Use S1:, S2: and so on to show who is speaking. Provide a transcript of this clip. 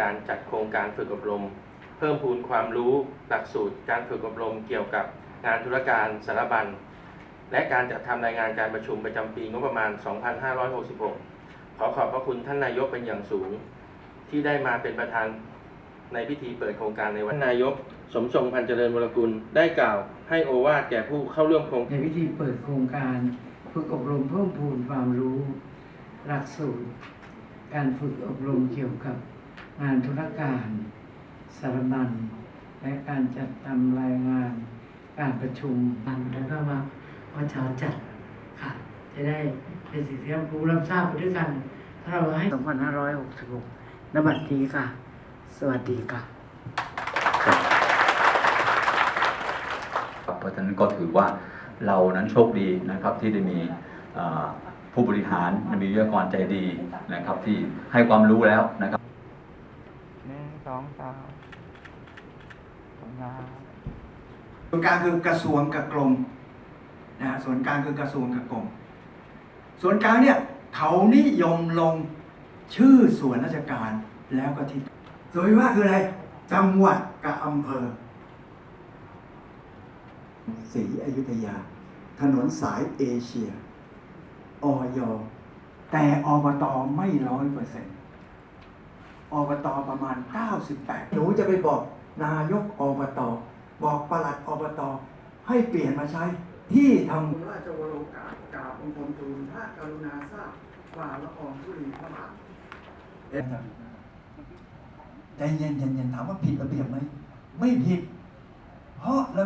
S1: การจัดโครงการฝึกอบรม เพิ่มพูนความรู้หลักสูตรการฝึกอบรมเกี่ยวกับงานธุรการสารบัญและการจัดทำรายงานการประชุมประจำปีงบประมาณ 2566 ขอขอบพระคุณท่านนายกเป็นอย่างสูง ที่ได้มาเป็นประธานในพิธีเปิดโครงการในวันนายก สมทรงพันเจริญวรกุลได้กล่าว ให้โอวาทแก่ผู้เข้าร่วมโครง
S2: ในพิธีเปิดโครงการฝึกอบรมเพิ่มพูนความรู้ หลักสูตร การฝึกอบรมเกี่ยวกับ งานธุรการ สารบัญ และการจัดทำรายงานการประชุมแล้วก็มาวันเช้าจัดค่ะ จะได้เป็นสิ่งที่รับรู้รับทราบไปด้วยกันถ้าเราให้ 2566นบัตรนี้ค่ะ สวัสดีค่ะ
S3: เพราะฉะนั้นก็ถือว่าเรานั้นโชคดีนะครับที่ได้มีผู้บริหารมีวิทยากรใจดีนะครับที่ให้ความรู้แล้วนะครับ
S4: สองสามทำงาน
S5: ส่วนกลางคือกระทรวงกับกรมนะฮะส่วนกลางคือกระทรวงกับกรมส่วนกลางเนี่ยเขานิยมลงชื่อส่วนราชการแล้วก็ที่ส่วนวิภาคืออะไรจังหวัดกับอำเภอ
S6: ศรีอยุธยา ถนนสายเอเชียออยแต่อบตไม่ร้อยเปอร์เซ็นต์ อบตประมาณ 98 หนูจะไปบอกนายกอบต บอกปลัดอบต ให้เปลี่ยนมาใช้ที่ทำราชวโรกาสกราบองค์กรทูลพระกรุณาทราบว่าละอองธุลีพระบาทใจเย็นๆถามว่าผิดระเบียบไหม ไม่ผิด เพราะระ